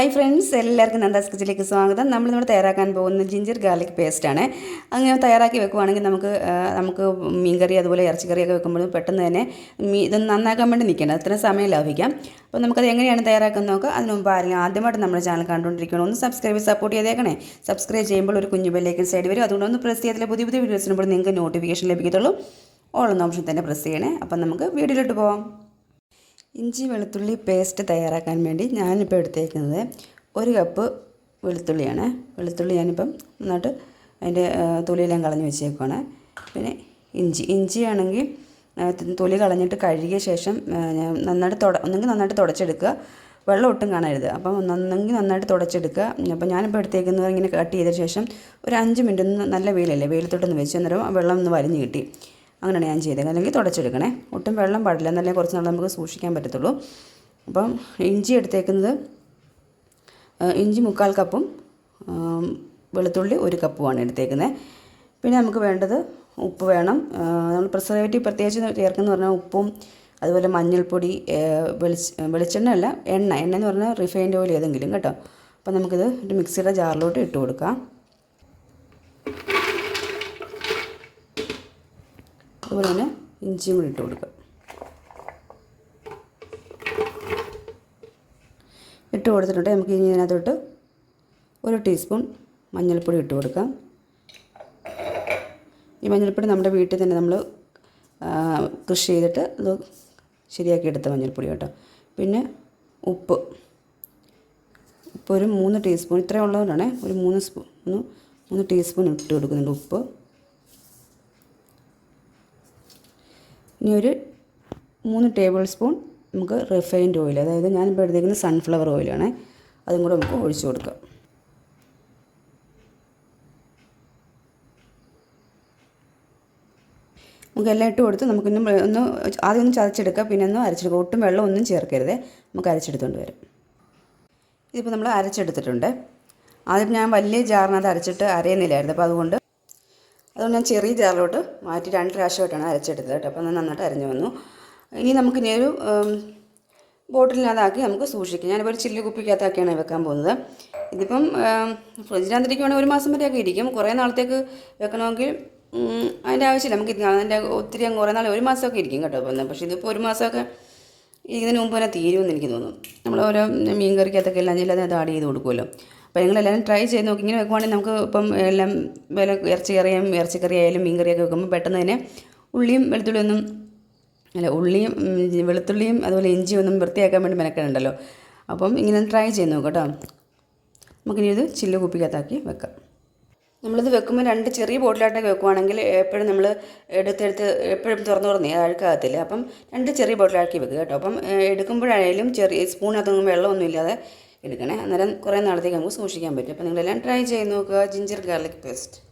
Hi friends എല്ലാവർക്കും നന്ദാസ് കിച്ചിലേക്ക് സ്വാഗതം. നമ്മൾ നമ്മൾ തയ്യാറാക്കാൻ പോകുന്ന ജിഞ്ചർ ഗാർലിക് പേസ്റ്റാണ് അങ്ങനെ തയ്യാറാക്കി വെക്കുവാണെങ്കിൽ നമുക്ക് നമുക്ക് മീൻകറി അതുപോലെ ഇറച്ചിക്കറിയൊക്കെ വെക്കുമ്പോൾ പെട്ടെന്ന് തന്നെ മീ ഇത് നന്നാക്കാൻ വേണ്ടി നിൽക്കണം. അത്ര സമയം ലാഭിക്കാം. അപ്പോൾ നമുക്കത് എങ്ങനെയാണ് തയ്യാറാക്കുന്നത് നോക്കുക അതിന് മുമ്പ് ആരെങ്കിലും ആദ്യമായിട്ട് നമ്മുടെ ചാനൽ കണ്ടുകൊണ്ടിരിക്കണം ഒന്ന് സബ്സ്ക്രൈബ് സപ്പോർട്ട് ചെയ്തേക്കണേ. സബ്സ്ക്രൈബ് ചെയ്യുമ്പോൾ ഒരു കുഞ്ഞു ബെല്ലേക്ക് സൈഡ് വരും. അതുകൊണ്ട് ഒന്ന് പ്രസ് ചെയ്തില്ല പുതിയ പുതിയ വീഡിയോസിനുമ്പോൾ നിങ്ങൾക്ക് നോട്ടിഫിക്കേഷൻ ലഭിക്കത്തുള്ളൂ. ഓൾ എന്ന ഓപ്ഷൻ തന്നെ പ്രസ് ചെയ്യണേ. അപ്പം നമുക്ക് വീഡിയോയിലോട്ട് പോവാം. ഇഞ്ചി വെളുത്തുള്ളി പേസ്റ്റ് തയ്യാറാക്കാൻ വേണ്ടി ഞാനിപ്പോൾ എടുത്തേക്കുന്നത് ഒരു കപ്പ് വെളുത്തുള്ളിയാണ്. വെളുത്തുള്ളി ഞാനിപ്പം നന്നായിട്ട് അതിന്റെ തൊലിയെല്ലാം കളഞ്ഞ് വെച്ചേക്കുവാണ്. പിന്നെ ഇഞ്ചി ഇഞ്ചിയാണെങ്കിൽ ആണെങ്കിൽ തൊലി കളഞ്ഞിട്ട് കഴുകിയ ശേഷം നന്നായിട്ട് തുട ഒന്നെങ്കിൽ നന്നായിട്ട് തുടച്ചെടുക്കുക. വെള്ളം ഒട്ടും കാണരുത്. അപ്പം ഒന്നെങ്കിൽ നന്നായിട്ട് തുടച്ചെടുക്കുക. അപ്പം ഞാനിപ്പോൾ എടുത്തേക്കുന്നത് ഇങ്ങനെ കട്ട് ചെയ്ത ശേഷം ഒരു അഞ്ച് മിനിറ്റ് ഒന്ന് നല്ല വെയിലല്ലേ വെയിലത്തോട്ടൊന്ന് വെച്ച് അന്നേരം വെള്ളം ഒന്ന് വരിഞ്ഞ് കിട്ടി. അങ്ങനെയാണ് ഞാൻ ചെയ്തത് അല്ലെങ്കിൽ തുടച്ചെടുക്കണേ. ഒട്ടും വെള്ളം പാടില്ല. എന്നല്ലേ കുറച്ച് നാൾ നമുക്ക് സൂക്ഷിക്കാൻ പറ്റത്തുള്ളൂ. അപ്പം ഇഞ്ചി എടുത്തേക്കുന്നത് ഇഞ്ചി മുക്കാൽ കപ്പും വെളുത്തുള്ളി ഒരു കപ്പുമാണ് എടുത്തേക്കുന്നത്. പിന്നെ നമുക്ക് വേണ്ടത് ഉപ്പ് വേണം. നമ്മൾ പ്രിസർവേറ്റീവ് പ്രത്യേകിച്ച് ചേർക്കുന്ന പറഞ്ഞാൽ ഉപ്പും അതുപോലെ മഞ്ഞൾപ്പൊടി വെളിച്ച വെളിച്ചെണ്ണ അല്ല എണ്ണ. എണ്ണ എന്ന് പറഞ്ഞാൽ റിഫൈൻഡ് ഓയിൽ ഏതെങ്കിലും കേട്ടോ. അപ്പം നമുക്കിത് ഒരു മിക്സിയുടെ ജാറിലോട്ട് ഇട്ട് കൊടുക്കാം. അതുപോലെ തന്നെ ഇഞ്ചിയും കൂടി ഇട്ട് കൊടുക്കുക. ഇട്ട് കൊടുത്തിട്ടുണ്ട്. നമുക്ക് ഇനി ഇതിനകത്തോട്ട് ഒരു ടീസ്പൂൺ മഞ്ഞൾപ്പൊടി ഇട്ട് കൊടുക്കാം. ഈ മഞ്ഞൾപ്പൊടി നമ്മുടെ വീട്ടിൽ തന്നെ നമ്മൾ കൃഷി ചെയ്തിട്ട് അത് ശരിയാക്കി എടുത്ത മഞ്ഞൾപ്പൊടി കേട്ടോ. പിന്നെ ഉപ്പ്. ഉപ്പ് ഒരു മൂന്ന് ടീസ്പൂൺ ഇത്രയും ഉള്ളതുകൊണ്ടാണ് ഒരു മൂന്ന് സ്പൂൺ മൂന്ന് ടീസ്പൂൺ ഇട്ട് കൊടുക്കുന്നുണ്ട് ഉപ്പ്. ഇനി ഒരു മൂന്ന് ടേബിൾ സ്പൂൺ നമുക്ക് റിഫൈൻഡ് ഓയിൽ അതായത് ഞാൻ ഞാനിപ്പോൾ എടുത്തേക്കുന്ന സൺഫ്ലവർ ഓയിലാണ് അതും കൂടെ നമുക്ക് ഒഴിച്ചു കൊടുക്കാം. നമുക്ക് എല്ലാം ഇട്ട് കൊടുത്ത് നമുക്കൊന്ന് ഒന്ന് ആദ്യം ഒന്ന് ചതച്ചെടുക്കുക പിന്നെ ഒന്ന് അരച്ചെടുക്കുക ഒട്ടും വെള്ളം ഒന്നും ചേർക്കരുത് നമുക്ക് അരച്ചെടുത്തുകൊണ്ട് വരും. ഇതിപ്പോൾ നമ്മൾ അരച്ചെടുത്തിട്ടുണ്ട്. ആദ്യം ഞാൻ വലിയ ജാറിനകത്ത് അരച്ചിട്ട് അരയുന്നില്ലായിരുന്നു അപ്പോൾ അതുകൊണ്ട് അതുകൊണ്ട് ഞാൻ ചെറിയ ജാറിലോട്ട് മാറ്റി രണ്ട് പ്രാവശ്യമായിട്ടാണ് അരച്ചെടുത്തത് കേട്ടോ. അപ്പോൾ നന്നായിട്ട് അരഞ്ഞു വന്നു. ഇനി നമുക്ക് ഇനി ഒരു ബോട്ടിലിനകത്താക്കി നമുക്ക് സൂക്ഷിക്കാം. ഞാനിപ്പോൾ ഒരു ചില്ല് കുപ്പിക്കകത്താക്കിയാണ് വെക്കാൻ പോകുന്നത്. ഇതിപ്പം ഫ്രിഡ്ജിനകത്തിരിക്കുവാണെങ്കിൽ ഒരു മാസം വരെയൊക്കെ ഇരിക്കും. കുറേ നാളത്തേക്ക് വെക്കണമെങ്കിൽ അതിന്റെ ആവശ്യമില്ല. നമുക്ക് അതിന്റെ ഒത്തിരി കുറേ നാൾ ഒരു മാസമൊക്കെ ഇരിക്കും കേട്ടോ അപ്പം പക്ഷേ ഇതിപ്പോൾ ഒരു മാസമൊക്കെ ഇതിന് മുമ്പ് തന്നെ തീരുമെന്ന് എനിക്ക് തോന്നുന്നു. നമ്മൾ ഓരോ മീൻ കറിക്കകത്തൊക്കെ എല്ലാം ചെയ്യാതെ അത് ആഡ് ചെയ്ത് കൊടുക്കുമല്ലോ. അപ്പോൾ നിങ്ങളെല്ലാവരും ട്രൈ ചെയ്ത് നോക്കി. ഇങ്ങനെ വെക്കുവാണെങ്കിൽ നമുക്ക് ഇപ്പം എല്ലാം വില ഇറച്ചി കറിയും ഇറച്ചിക്കറി ആയാലും മീൻ കറിയൊക്കെ വെക്കുമ്പോൾ പെട്ടെന്ന് തന്നെ ഉള്ളിയും വെളുത്തുള്ളിയൊന്നും അല്ല ഉള്ളിയും വെളുത്തുള്ളിയും അതുപോലെ ഇഞ്ചി ഒന്നും വൃത്തിയാക്കാൻ വേണ്ടി മെനക്കണുണ്ടല്ലോ അപ്പം ഇങ്ങനെ ട്രൈ ചെയ്ത് നോക്കാം കേട്ടോ. നമുക്കിനി ഇത് ചില്ല് കുപ്പിക്കകത്താക്കി വെക്കാം. നമ്മളിത് വെക്കുമ്പോൾ രണ്ട് ചെറിയ ബോട്ടിലായിട്ടൊക്കെ വെക്കുവാണെങ്കിൽ എപ്പോഴും നമ്മൾ എടുത്തെടുത്ത് എപ്പോഴും തുറന്ന് തുറന്നേ അഴുക്കാകത്തില്ല അപ്പം രണ്ട് ചെറിയ ബോട്ടിലാക്കി വെക്കുക കേട്ടോ. അപ്പം എടുക്കുമ്പോഴായാലും ചെറിയ സ്പൂണിനകത്തൊന്നും വെള്ളമൊന്നും ഇല്ലാതെ എടുക്കണേ. അന്നേരം കുറേ നാളത്തേക്ക് നമുക്ക് സൂക്ഷിക്കാൻ പറ്റും. അപ്പോൾ നിങ്ങളെല്ലാം ട്രൈ ചെയ്ത് നോക്കുക. Ginger garlic paste